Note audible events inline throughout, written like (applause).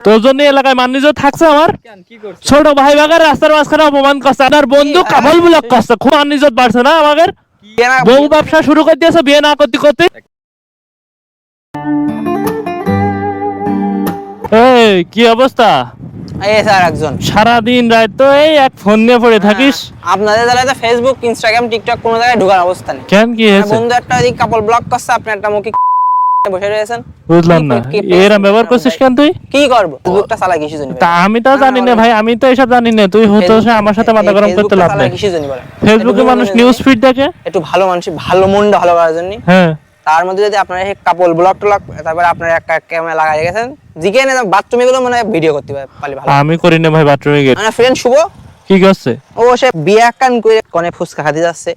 তোর জন্য এলাকায় মান্যজ থাকছে আমার। ছোট ভাই রাস্তার মাঝখানে অপমান করছে। বন্ধু কামাল ব্লক করছে। খুব বাড়ছে না আমাদের? বউ ব্যবসা শুরু করে দিয়েছে বিয়ে না করতে করতে। এই কি অবস্থা? এই স্যার একজন। সারা দিন রাত তো এই এক ফোন নিয়ে পড়ে থাকিস। আপনাদের দ্বারা তো ফেসবুক ইনস্টাগ্রাম টিকটক কোনো জায়গায় ঢোকার অবস্থা নেই। কেন কি হয়েছে? বন্ধু একটা কাপড় ব্লক করছে আপনি একটা মুখে বসে রয়েছেন? বুঝলাম না। এরম ব্যবহার করছিস কেন তুই? কি করব? চালা কিছু জানি তা আমি তো জানি না ভাই আমি তো এসব জানি না। তুই হতো আমার সাথে মাথা গরম করতে লাভ নেই। কিছু জানি বলেন? ফেসবুকে মানুষ নিউজ ফিড দেখে? একটু ভালো মানুষ ভালো ভালো করার জন্য। হ্যাঁ। তার মধ্যে যদি আপনারা এই কাপড় ব্লক টলক তারপরে আপনার একটা ক্যামেরা লাগাই রেখেছেন জিকে না বাথরুমে গুলো মানে ভিডিও করতে পারে ভালো। আমি করি না ভাই বাথরুমে গিয়ে। মানে ফ্রেন্ড শুভ। কি করছে? ও সে বিয়ে কান করে কনে ফুচকা খাতে যাচ্ছে।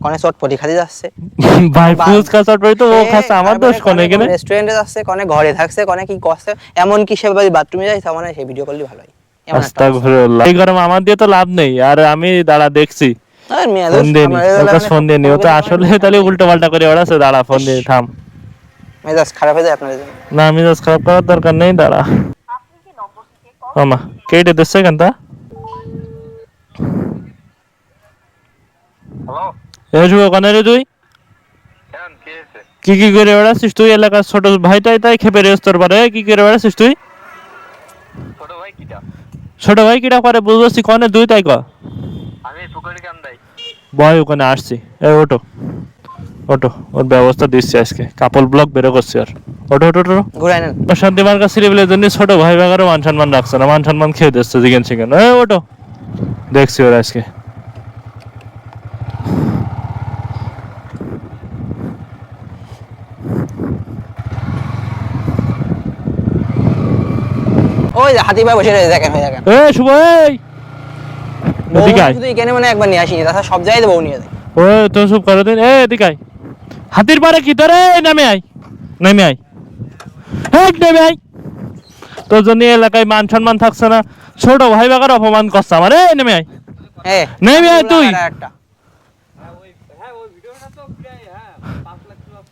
কনে চটপটি খাতে যাচ্ছে। (laughs) ভাই বা- ফুচকা চটপটি তো ও খাচ্ছে আমার দোষ কোন এখানে রেস্টুরেন্টে যাচ্ছে কনে ঘরে থাকছে কনে কি করছে এমন কি সে বাথরুমে যাই তার মানে সেই ভিডিও করলে ভালো হয়। আস্তাগফিরুল্লাহ। এই গরম আমার দিয়ে তো লাভ নেই আর আমি দাঁড়া দেখছি। ফোন দিয়ে নি আপনাদের ওকে ওখানে ফোন দিয়ে নি ও তো আসলে তাহলে উল্টো পাল্টা করে ওড়াছে দাঁড়া ফোন দিয়ে থাম। মেজাজ খারাপ হয়ে যায় আপনাদের জন্য। না আমি জাস্ট খারাপ করার দরকার নেই দাঁড়া। আমা কেটে দিচ্ছে কেনটা হ্যালো এ শুভ ওখানে রে তুই? কি কি করে বেড়াচ্ছিস তুই? এলাকার ছোট ভাই তাই তাই খেপে রেস তোর পারে। কি করে বেড়াচ্ছিস তুই? ছোট ভাই কিটা? ছোট ভাই কিটা করে বুঝবছি কনে দুই তাই ক? আমি পুকুরি কান্দাই বয় ওখানে আসছি। এ ওটো ওটো ওর ব্যবস্থা দিচ্ছি আজকে। কাপল ব্লক বেরো করছি আর। ওটো ওটো ওটো ঘুরাই নেন। শান্তি মার্কা সিরিবিলের জন্য ছোট ভাই ভাগারও মান সম্মান রাখছে না। মান সম্মান খেয়ে দিচ্ছে চিকেন চিকেন। এ ওটো দেখছি ওর আজকে। ওই হাতি বসে রয়েছে দেখেন ওই দেখেন এ শুভ এই। এদিকে আয়। শুধু এখানে মানে একবার নিয়ে আসিনি তাছাড়া সব জায়গায় বউ নিয়ে যায়। ও তো সব করে দিন এ এদিকে আয়। হাতির পারে কি? তোরে নামে আয়। নামে আয়। হেক নেমে আয়। তোর জন্য এলাকায় মান সম্মান থাকছে না। ছোট ভাই বাগার অপমান করছে আমার। এই নেমে আয়। এ নেমে আয় তুই। একটা।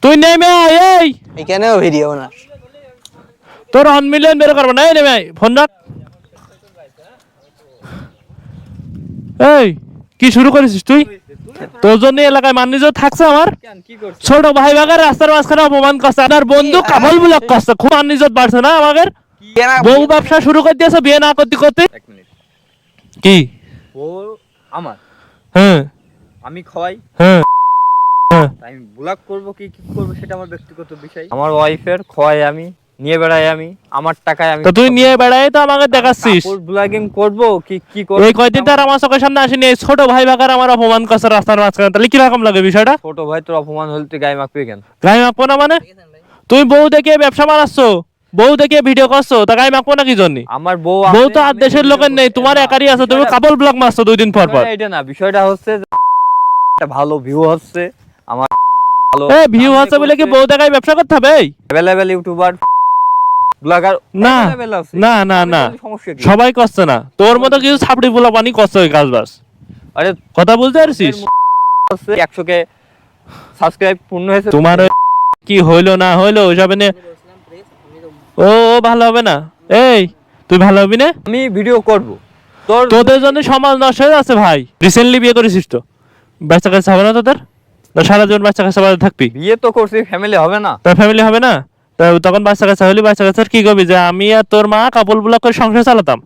তুই নেমে আয় এই। এখানেও ভিডিও না তোর অন মিলিয়ন বের করব। না এই নেমে ফোন রাখ। এই কি শুরু করেছিস তুই? তোর জন্য এলাকায় মান্যজ থাকছে আমার। কেন কি করছে ছোট ভাই বাগার রাস্তার মাঝখানে অপমান করছে আর বন্ধু কামাল ব্লক করছে। খুব আনিজত বাড়ছে না আমাদের? বউ ব্যবসা শুরু করে দিয়েছে বিয়ে না করতে করতে। কি? ও আমার? হ্যাঁ। আমি খাওয়াই হ্যাঁ। হ্যাঁ। আমি ব্লগ করব কি কি করব সেটা আমার ব্যক্তিগত বিষয়। আমার ওয়াইফের খোয়াই আমি। নিয়ে বেড়াই আমি আমার টাকায় আমি তো তুই নিয়ে বেড়াই তো আমাকে দেখাচ্ছিস। ব্লগিং করব কি কি করব? এই কয়দিন তার আমার চোখের সামনে আসেনি এই ছোট ভাই বাগার আমার অপমান করছে রাস্তার মাঝখানে। তাহলে কীরকম লাগে বিষয়টা? ছোট ভাই তোর অপমান হলে তুই গায়ে মাখবি কেন? গায়ে মাখবো না মানে? তুই বউ দেখে ব্যবসা বানাচ্ছ বউ দেখে ভিডিও করছ তা গায়ে মাখবো না কি জন্য? আমার বউ বউ তো আর দেশের লোকের নেই তোমার একারই আছে তুমি কাপল ব্লগ মারছো দুই দিন পর। পর এটা না বিষয়টা হচ্ছে একটা ভালো ভিউ হচ্ছে আমার ভালো এ ভিউ আছে বলে কি বউ দেখায় ব্যবসা করতে হবে এই? ইউটিউবার ব্লগার না না না না। সবাই করছে না। তোর মতো কিছু ছাপড়ি পোলা পানি করছে ওই কাজ বাস। আরে কথা বুঝতে পারছিস? একশো কে সাবস্ক্রাইব পূর্ণ হয়েছে। তোমার কি হইল না হইল ওইসব নিয়ে ও ভালো হবে না। এই তুই ভালো হবি না? আমি ভিডিও করব। তোর তোদের জন্য সমাজ নষ্ট হয়ে যাচ্ছে ভাই। রিসেন্টলি বিয়ে করেছিস তো? বাচ্চা কাছে হবে না তোদের? সারা জীবন বাচ্চা কাছে থাকবি? বিয়ে তো করছি ফ্যামিলি হবে না। তোর ফ্যামিলি হবে না? তখন বাচ্চা কাছে হলে বাচ্চা কাছে কি করবি? যে আমি আর তোর মা কাপড় ব্লক করে সংসার চালাতাম।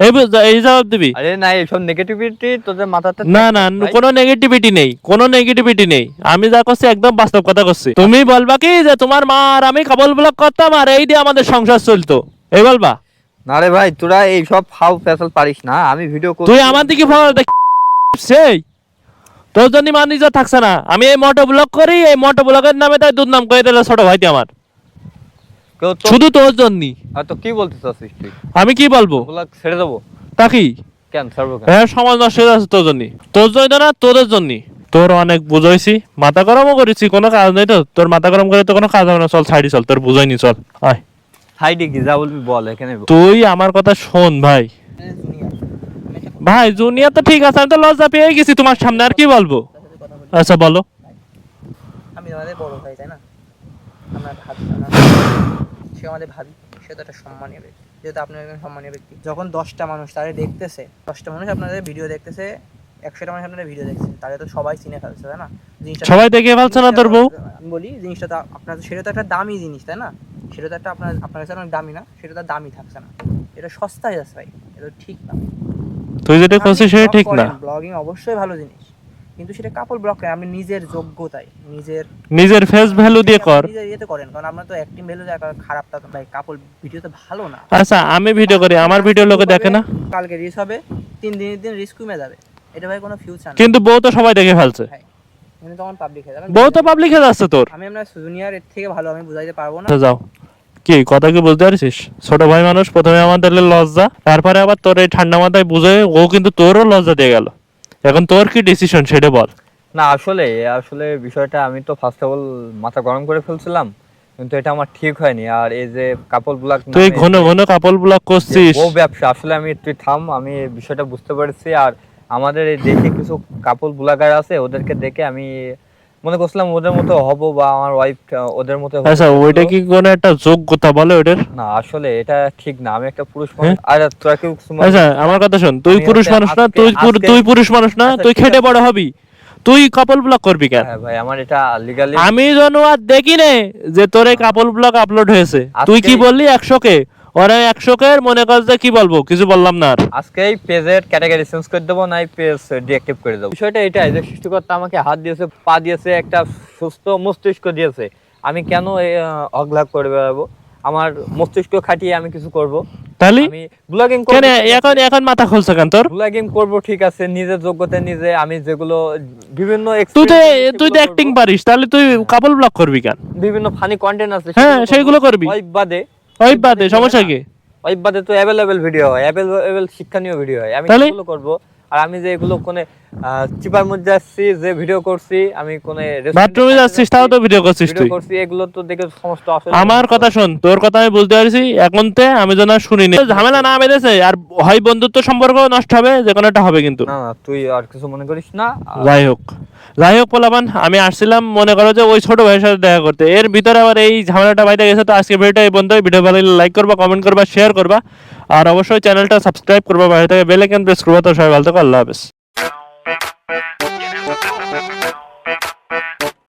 এই এই জবাব দিবি? আরে না এইসব নেগেটিভিটি তোদের মাথাতে না না কোনো নেগেটিভিটি নেই কোনো নেগেটিভিটি নেই। আমি যা করছি একদম বাস্তব কথা করছি। তুমি বলবা কি যে তোমার মা আর আমি ব্লক করতাম আর এই দিয়ে আমাদের সংসার চলতো। এই বলবা? না রে ভাই তোরা এইসব ফাউ ফেসাল পারিস না। আমি ভিডিও করছি। তুই আমার দিকে দেখ সেই। তোর জন্য মানিজা থাকছে না। আমি এই মোটো ব্লক করি এই মোটো ব্লকের নামে তাই দুধ নাম করে দিলে ছোট ভাইটি আমার। শুধু তোর জন্যই। আর তো কি বলতে চাচ্ছিস তুই? আমি কি বলব? ছেড়ে দেবো। তা কি? কেন ছাড়বো কেন? হ্যাঁ সমাজ নষ্ট হয়ে যাচ্ছে তোর জন্যই। তোর জন্য না তোদের জন্যই। তোর অনেক বুঝাইছি। মাথা গরমও করেছি কোনো কাজ নেই তো। তোর মাথা গরম করে তো কোনো কাজ হবে না। চল সাইডে চল তোর বুঝাইনি চল আয়। সাইডে কি যা বলবি বল এখানে তুই আমার কথা শোন ভাই। ভাই জুনিয়র তো ঠিক আছে আমি তো লজ্জা পেয়ে গেছি। তোমার সামনে আর কি বলব? আচ্ছা বলো। আমি আমাদের বড় ভাই তাই না? আমরা আমরা সে আমাদের ভাবি সে তো একটা সম্মানীয় ব্যক্তি যেহেতু আপনি একজন সম্মানীয় ব্যক্তি। যখন দশটা মানুষ তারা দেখতেছে দশটা মানুষ আপনাদের ভিডিও দেখতেছে একশোটা মানুষ আপনাদের ভিডিও দেখছে তাহলে তো সবাই চিনে ফেলছে তাই না? জিনিসটা সবাই দেখে ফেলছে না তোর বউ? আমি বলি জিনিসটা তো আপনার সেটা তো একটা দামি জিনিস তাই না? সেটা তো একটা আপনার আপনার কাছে অনেক দামি না সেটা তো দামি থাকছে না। এটা সস্তায় আছে ভাই এটা ঠিক না। তুই যেটা করছিস সেটা ঠিক না। ব্লগিং অবশ্যই ভালো জিনিস। কিন্তু সেটা কাপড় ব্লগ করেন আপনি নিজের যোগ্যতায় নিজের নিজের ফেস ভ্যালু দিয়ে কর। নিজের ইয়েতে করেন কারণ আমরা তো অ্যাক্টিং ভ্যালু খারাপটা তো ভাই কাপড় ভিডিও তো ভালো না। আচ্ছা আমি ভিডিও করি আমার ভিডিও লোকে দেখে না? কালকে রিস হবে তিন দিনের দিন রিস্ক কমে যাবে। এটা ভাই কোনো ফিউচার না। কিন্তু বউ তো সবাই দেখে ফেলছে। কিন্তু তখন পাবলিক হয়ে যাবে বউ তো পাবলিকে যাচ্ছে তোর। আমি আপনার জুনিয়র এর থেকে ভালো আমি বুঝাইতে পারব না। তো যাও। কি কথা কি বুঝতে পারছিস? ছোট ভাই মানুষ প্রথমে আমাদের লজ্জা তারপরে আবার তোর এই ঠান্ডা মাথায় বুঝে ও কিন্তু তোরও লজ্জা দিয়ে গেল। এখন তোর কি ডিসিশন সেটা বল। না আসলে আসলে বিষয়টা আমি তো ফার্স্ট অফ অল মাথা গরম করে ফেলছিলাম কিন্তু এটা আমার ঠিক হয়নি। আর এই যে কাপল ব্লক তুই ঘন ঘন কাপল ব্লক করছিস। ও ব্যবসা আসলে আমি তুই থাম আমি বিষয়টা বুঝতে পারছি। আর আমাদের এই দেশে কিছু কাপল ব্লগার আছে ওদেরকে দেখে আমি মনে করছিলাম ওদের মতো হব বা আমার ওয়াইফ ওদের মতো আচ্ছা ওইটা কি কোনো একটা যোগ্যতা বলে ওইটার না আসলে এটা ঠিক না আমি একটা পুরুষ মানুষ। আর তোরা কেউ আচ্ছা আমার কথা শোন তুই পুরুষ মানুষ না তুই তুই পুরুষ মানুষ না আচ্ছা, তুই খেটে। বড় হবি। তুই কাপল ব্লক করবি কেন? হ্যাঁ ভাই আমার এটা লিগালি আমি জানো আর দেখি নে যে তোর এই কাপল ব্লগ আপলোড হয়েছে। তুই কি বললি একশো কে ওরা মনে কর যে কি বলব কিছু বললাম না আর। আজকে এই পেজের ক্যাটাগরি চেঞ্জ করে দেবো না এই পেজ ডিঅ্যাক্টিভ করে দেবো। বিষয়টা এটাই যে সৃষ্টিকর্তা আমাকে হাত দিয়েছে পা দিয়েছে একটা সুস্থ মস্তিষ্ক দিয়েছে। আমি কেন অগ্লাপ করে বেড়াবো? আমার মস্তিষ্ক খাটিয়ে আমি কিছু করব? তাহলে? আমি ব্লগিং কেন এখন এখন মাথা খুলছে কেন তোর? ব্লগিং করব ঠিক আছে নিজের যোগ্যতা নিজে আমি যেগুলো বিভিন্ন তুই তো তুই তো অ্যাক্টিং পারিস তাহলে তুই কাপল ব্লগ করবি কেন? বিভিন্ন ফানি কন্টেন্ট আছে হ্যাঁ, সেগুলো করবি। ওই বাদে ওই বাদে সমস্যা কি? ওই বাদে তো অ্যাভেলেবেল ভিডিও হয় অ্যাভেলেবেল শিক্ষণীয় ভিডিও হয়। আমি এগুলো করব আর আমি যে এগুলো কোনে চিপার মধ্যে আসছি যে ভিডিও করছি আমি কোনে বাথরুমে যাচ্ছিস তাও তো ভিডিও করছিস তুই। করছি এগুলো তো দেখে সমস্ত আমার কথা শোন তোর কথা আমি বুঝতে পারছি এখন তে আমি যেন আর শুনিনি। ঝামেলা না আর হয় বন্ধুত্ব সম্পর্ক নষ্ট হবে যে কোনো একটা হবে কিন্তু। না না তুই আর কিছু মনে করিস না যাই হোক যাই হোক পোলাপান আমি আসছিলাম মনে করো যে ওই ছোট ভাইয়ের সাথে দেখা করতে। এর ভিতরে আবার এই ঝামেলাটা বাইরে গেছে তো আজকে ভিডিওটা এই বন্ধু ভিডিও ভালো লাইক করবা কমেন্ট করবা শেয়ার করবা। আর অবশ্যই চ্যানেলটা সাবস্ক্রাইব করবা বাইরে থেকে বেল আইকন প্রেস করবা। তো সবাই ভালো থাকো আল্লাহ হাফেজ।